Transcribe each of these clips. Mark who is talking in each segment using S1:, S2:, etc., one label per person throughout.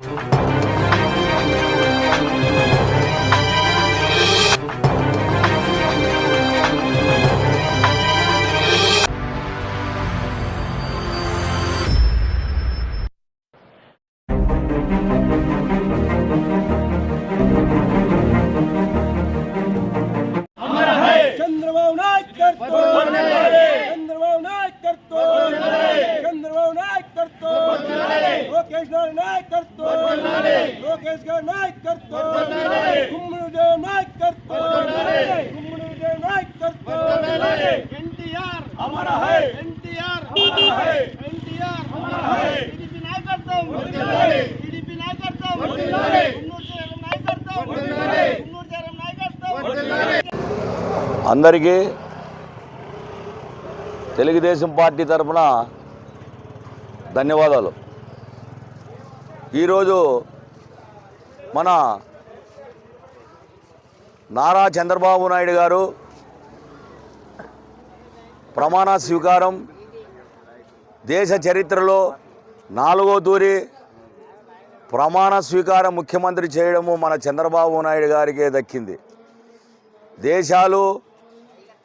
S1: చంద్రబాబు లోకేష్ గారి నాయకత్వం. లోకేష్ గారి నాయకత్వం. గుమ్మడి విజయ నాయకత్వం. గుమ్మడి విజయ నాయకత్వం.
S2: ఎన్టీఆర్.
S1: అమర హై
S2: ఎన్టీఆర్.
S1: అమర హై
S2: ఎన్టీఆర్.
S1: అమర హై
S2: టీడీపీ నాయకత్వం. టీడీపీ నాయకత్వం.
S3: అందరికీ తెలుగుదేశం పార్టీ తరఫున ధన్యవాదాలు. ఈరోజు మన నారా చంద్రబాబు నాయుడు గారు ప్రమాణ స్వీకారం దేశ చరిత్రలో నాలుగో తూరి ప్రమాణ స్వీకారం ముఖ్యమంత్రి చేయడము మన చంద్రబాబు నాయుడు గారికే దక్కింది. దేశాలు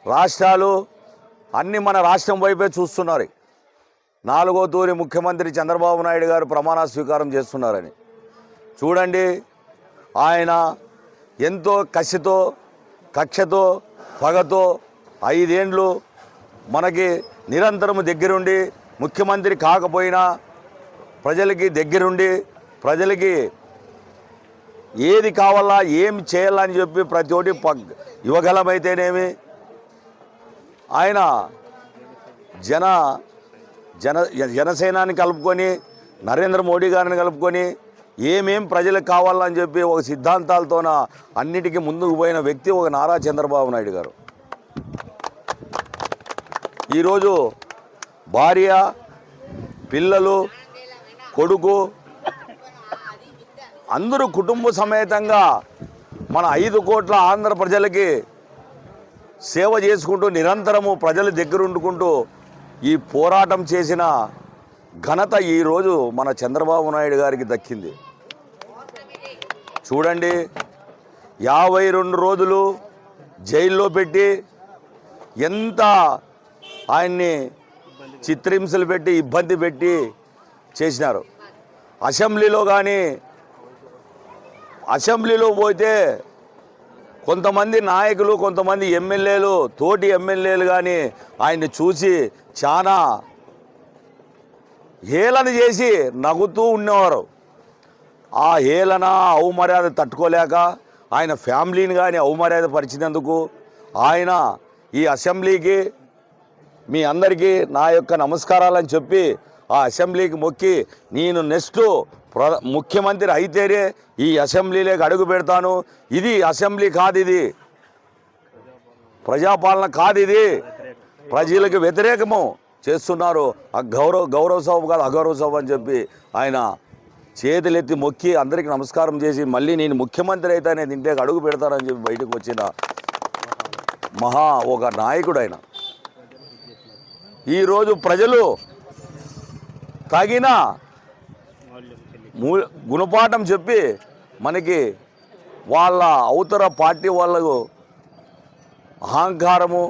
S3: రాష్ట్రాలు అన్నీ మన రాష్ట్రం వైపే చూస్తున్నారు. నాలుగో తూరి ముఖ్యమంత్రి చంద్రబాబు నాయుడు గారు ప్రమాణ స్వీకారం చేస్తున్నారని. చూడండి ఆయన ఎంతో కసితో కక్షతో పగతో ఐదేండ్లు మనకి నిరంతరం దగ్గరుండి ముఖ్యమంత్రి కాకపోయినా ప్రజలకి దగ్గరుండి ప్రజలకి ఏది కావాలా ఏం చేయాలని చెప్పి ప్రతి ఒక్కటి పగ్ యువగలమైతేనేమి ఆయన జన జన జనసేనాన్ని కలుపుకొని నరేంద్ర మోడీ గారిని కలుపుకొని ఏమేం ప్రజలకు కావాలని చెప్పి ఒక సిద్ధాంతాలతోన అన్నిటికీ ముందుకు పోయిన వ్యక్తి ఒక నారా చంద్రబాబు నాయుడు గారు. ఈరోజు భార్య పిల్లలు కొడుకు అందరూ కుటుంబ సమేతంగా మన ఐదు కోట్ల ఆంధ్ర ప్రజలకి సేవ చేసుకుంటూ నిరంతరము ప్రజల దగ్గరుండుకుంటూ ఈ పోరాటం చేసిన ఘనత ఈరోజు మన చంద్రబాబు నాయుడు గారికి దక్కింది. చూడండి యాభై రెండు రోజులు జైల్లో పెట్టి ఎంత ఆయన్ని చిత్రహింసలు పెట్టి ఇబ్బంది పెట్టి చేసినారు. అసెంబ్లీలో కానీ అసెంబ్లీలో పోతే కొంతమంది నాయకులు కొంతమంది ఎమ్మెల్యేలు తోటి ఎమ్మెల్యేలు కానీ ఆయన్ని చూసి చాలా హేళన చేసి నవ్వుతూ ఉండేవారు. ఆ హేళన అవమర్యాద తట్టుకోలేక ఆయన ఫ్యామిలీని కానీ అవమర్యాద పరిచినందుకు ఆయన ఈ అసెంబ్లీకి మీ అందరికీ నా యొక్క నమస్కారాలని చెప్పి ఆ అసెంబ్లీకి మొక్కి నేను నెక్స్ట్ ప్ర ముఖ్యమంత్రి అయితేనే ఈ అసెంబ్లీలోకి అడుగు పెడతాను. ఇది అసెంబ్లీ కాదు ఇది. ప్రజాపాలన కాదు ఇది. ప్రజలకు వ్యతిరేకము చేస్తున్నారు. ఆ గౌరవ గౌరవ సభ కాదు అగౌరవ సభ అని చెప్పి ఆయన చేతులెత్తి మొక్కి అందరికీ నమస్కారం చేసి మళ్ళీ నేను ముఖ్యమంత్రి అయితే నేను ఇంటికి అడుగు పెడతానని చెప్పి బయటకు వచ్చిన మహా ఒక నాయకుడు ఆయన. ఈరోజు ప్రజలు తగిన మూ- గుణపాఠం చెప్పి మనకి వాళ్ళ అవతర పార్టీ వాళ్ళకు అహంకారము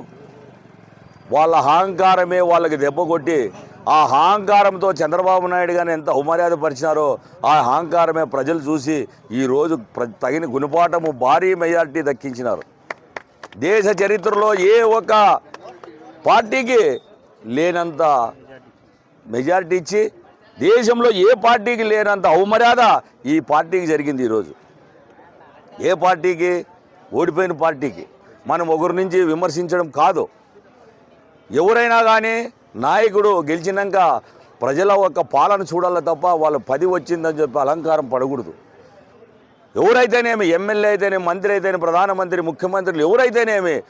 S3: వాళ్ళ అహంకారమే వాళ్ళకి దెబ్బ కొట్టి ఆ అహంకారంతో చంద్రబాబు నాయుడు గారిని ఎంత అవమర్యాద పరిచినారో ఆ అహంకారమే ప్రజలు చూసి ఈరోజు ప్ర తగిన గుణపాఠము భారీ మెజారిటీ దక్కించినారు. దేశ చరిత్రలో ఏ ఒక్క పార్టీకి లేనంత మెజారిటీ ఇచ్చి దేశంలో ఏ పార్టీకి లేనంత అవమర్యాద ఈ పార్టీకి జరిగింది ఈరోజు. ఏ పార్టీకి? ఓడిపోయిన పార్టీకి. మనం ఒకరి నుంచి విమర్శించడం కాదు. ఎవరైనా కానీ నాయకుడు గెలిచినాక ప్రజల యొక్క పాలన చూడాలి తప్ప వాళ్ళ పది వచ్చిందని చెప్పి అలంకారం పడకూడదు. ఎవరైతేనేమి ఎమ్మెల్యే అయితేనేమి మంత్రి అయితేనే ప్రధానమంత్రి ముఖ్యమంత్రులు ఎవరైతేనేమి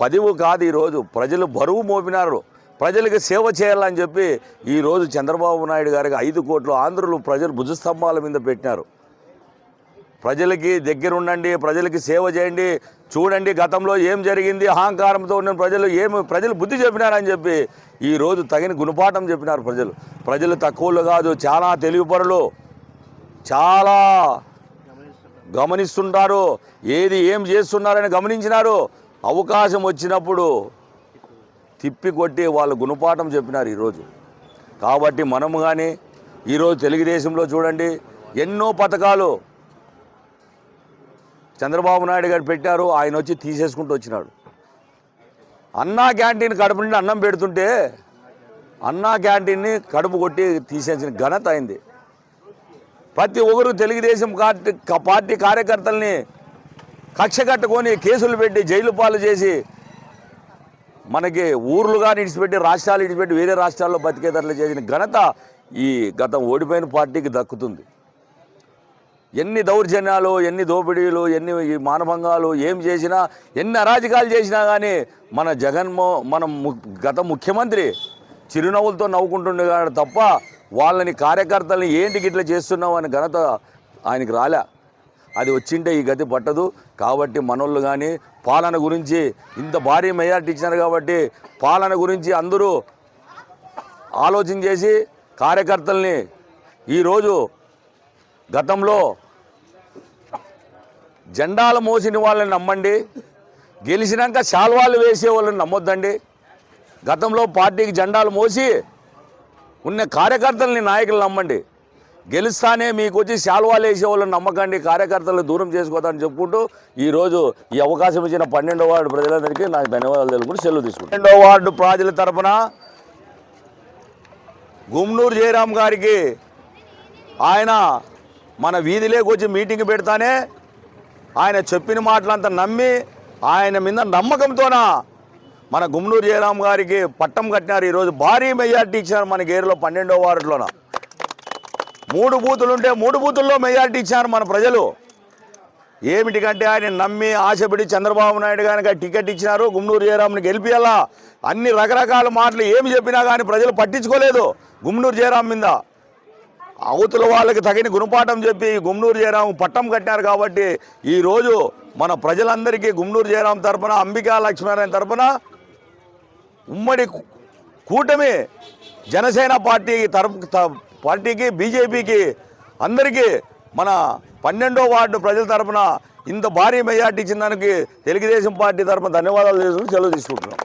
S3: పదివు కాదు ఈరోజు. ప్రజలు బరువు మోపినారు. ప్రజలకు సేవ చేయాలని చెప్పి ఈరోజు చంద్రబాబు నాయుడు గారికి ఐదు కోట్లు ఆంధ్రులు ప్రజలు భుజస్తంభాల మీద పెట్టినారు. ప్రజలకి దగ్గర ఉండండి ప్రజలకి సేవ చేయండి చూడండి గతంలో ఏం జరిగింది అహంకారంతో ఉన్న ప్రజలు ఏమి ప్రజలు బుద్ధి చెప్పినారని చెప్పి ఈరోజు తగిన గుణపాఠం చెప్పినారు ప్రజలు. ప్రజలు తక్కువలు కాదు చాలా తెలివిపరులు చాలా గమనిస్తుంటారు. ఏది ఏం చేస్తున్నారని గమనించినారు. అవకాశం వచ్చినప్పుడు తిప్పి కొట్టి వాళ్ళు గుణపాఠం చెప్పినారు ఈరోజు. కాబట్టి మనము కానీ ఈరోజు తెలుగుదేశంలో చూడండి ఎన్నో పథకాలు చంద్రబాబు నాయుడు గారు పెట్టారు ఆయన వచ్చి తీసేసుకుంటూ వచ్చినాడు. అన్నా క్యాంటీన్ కడుపు నుండి అన్నం పెడుతుంటే అన్నా క్యాంటీన్ని కడుపు కొట్టి తీసేసిన ఘనత అయింది. ప్రతి ఒక్కరు తెలుగుదేశం పార్టీ పార్టీ కార్యకర్తల్ని కక్ష కట్టుకొని కేసులు పెట్టి జైలు పాలు చేసి మనకి ఊర్లుగా నిడిచిపెట్టి రాష్ట్రాలు ఇడిచిపెట్టి వేరే రాష్ట్రాల్లో బతికేదట్లు చేసిన ఘనత ఈ గత ఓడిపోయిన పార్టీకి దక్కుతుంది. ఎన్ని దౌర్జన్యాలు ఎన్ని దోపిడీలు ఎన్ని మానభంగాలు ఏం చేసినా ఎన్ని అరాజకాలు చేసినా కానీ మన జగన్మో మన ము- గత ముఖ్యమంత్రి చిరునవ్వులతో నవ్వుకుంటుండే కానీ తప్ప వాళ్ళని కార్యకర్తల్ని ఏంటికి ఇట్లా చేస్తున్నావు అని ఘనత ఆయనకి రాలే. అది వచ్చింటే ఈ గతి పట్టదు. కాబట్టి మనోళ్ళు కానీ పాలన గురించి ఇంత భారీ మెజార్టీ ఇచ్చినారు కాబట్టి పాలన గురించి అందరూ ఆలోచన చేసి కార్యకర్తల్ని ఈరోజు గతంలో జెండాలు మోసిన వాళ్ళని నమ్మండి. గెలిచినాక శాల్వాలు వేసే వాళ్ళని నమ్మొద్దండి. గతంలో పార్టీకి జెండాలు మోసి ఉన్న కార్యకర్తల్ని నాయకులు నమ్మండి. గెలుస్తానే మీకు వచ్చి శాల్వాలు వేసే వాళ్ళని నమ్మకండి కార్యకర్తలను దూరం చేసుకోదని చెప్పుకుంటూ ఈరోజు ఈ అవకాశం ఇచ్చిన పన్నెండో వార్డు ప్రజలందరికీ నాకు ధన్యవాదాలు తెలుపుకుంటూ సెలవు తీసుకుంటాను పన్నెండో వార్డు ప్రజల తరపున గుమ్నూరు జయరాం గారికి ఆయన మన వీధిలోకి వచ్చి మీటింగ్ పెడతానే ఆయన చెప్పిన మాటలంతా నమ్మి ఆయన మీద నమ్మకంతోన మన గుమ్నూరు జయరాం గారికి పట్టం కట్టినారు. ఈరోజు భారీ మెజార్టీ ఇచ్చినారు మన గేరులో పన్నెండో వార్డులోన. మూడు బూతులుంటే మూడు బూతుల్లో మెజార్టీ ఇచ్చారు మన ప్రజలు. ఏమిటికంటే ఆయన నమ్మి ఆశపడి చంద్రబాబు నాయుడు గారికి టికెట్ ఇచ్చినారు గుమ్నూరు జయరామ్ని గెలిపియాలా? అన్ని రకరకాల మాటలు ఏమి చెప్పినా కానీ ప్రజలు పట్టించుకోలేదు గుమ్నూరు జయరాం మీద. అవతల వాళ్ళకి తగిన గుణపాఠం చెప్పి గుమ్నూరు జయరాం పట్టం కట్టారు కాబట్టి ఈరోజు మన ప్రజలందరికీ గుమ్నూరు జయరాం తరఫున అంబికా లక్ష్మీనారాయణ తరఫున ఉమ్మడి కూటమి జనసేన పార్టీ తరపు త- పార్టీకి బీజేపీకి అందరికీ మన పన్నెండో వార్డు ప్రజల తరపున ఇంత భారీ మెజార్టీ ఇచ్చిన దానికి తెలుగుదేశం పార్టీ తరపున ధన్యవాదాలు తెలుసు సెలవు తీసుకుంటున్నాం.